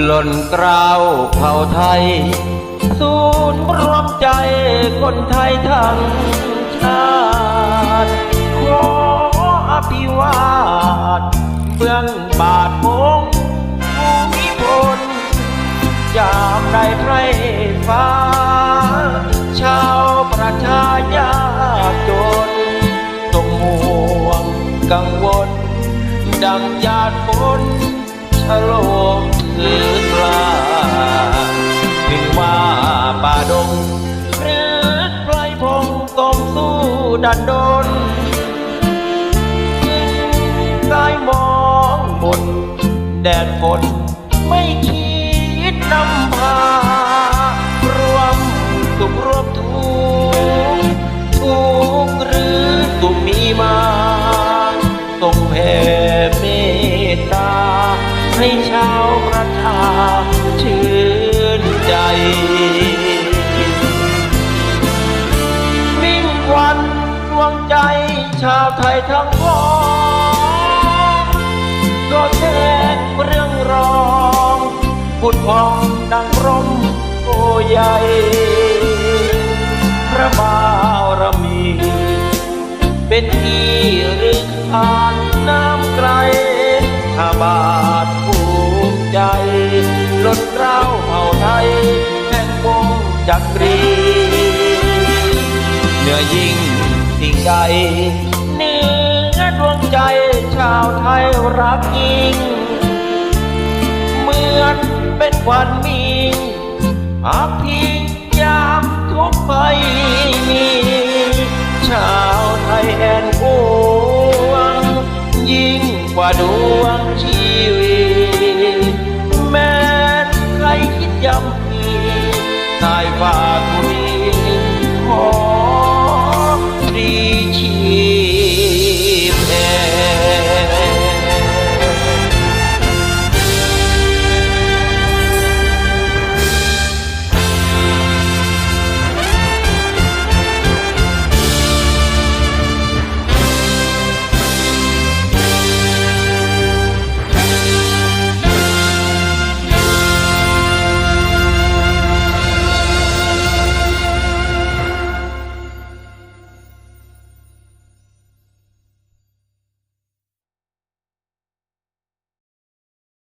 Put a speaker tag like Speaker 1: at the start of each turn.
Speaker 1: หล่นกราวเผ่าไทยศูนรวมใจคนไทยทั้งชาติ ขออภิวาทเบื้องบาทพงภูมิพลยามใดไพรฟ้า ชาวประชายากจนต้องห่วงกังวล ดังหยาดฝน ชโลมคืนกลาถึงว่าป่าดงหรือไพรพงต้องสู้ดันดนกายมองบนแดดฝนไม่คิดนำ ให้ชาวประชาชื่นใจมิ่งควันดวงใจชาวไทยทั้งพ้องก็แทงเรื่องรองพุดพองดังร่มโอใหญ่พระบารมี เป็นที่รึกทานน้ำไกลข้า จักรี เหนือยิ่งสิ่งใดเหนือดวงใจชาวไทยรักยิ่ง เหมือนเป็นควันมีอาพิงยามทุกข์ภัยมีชาวไทยแอนหวงยิ่งกว่าดวงชีวิตแม้ใครคิดย้ำ นายฝากคุณ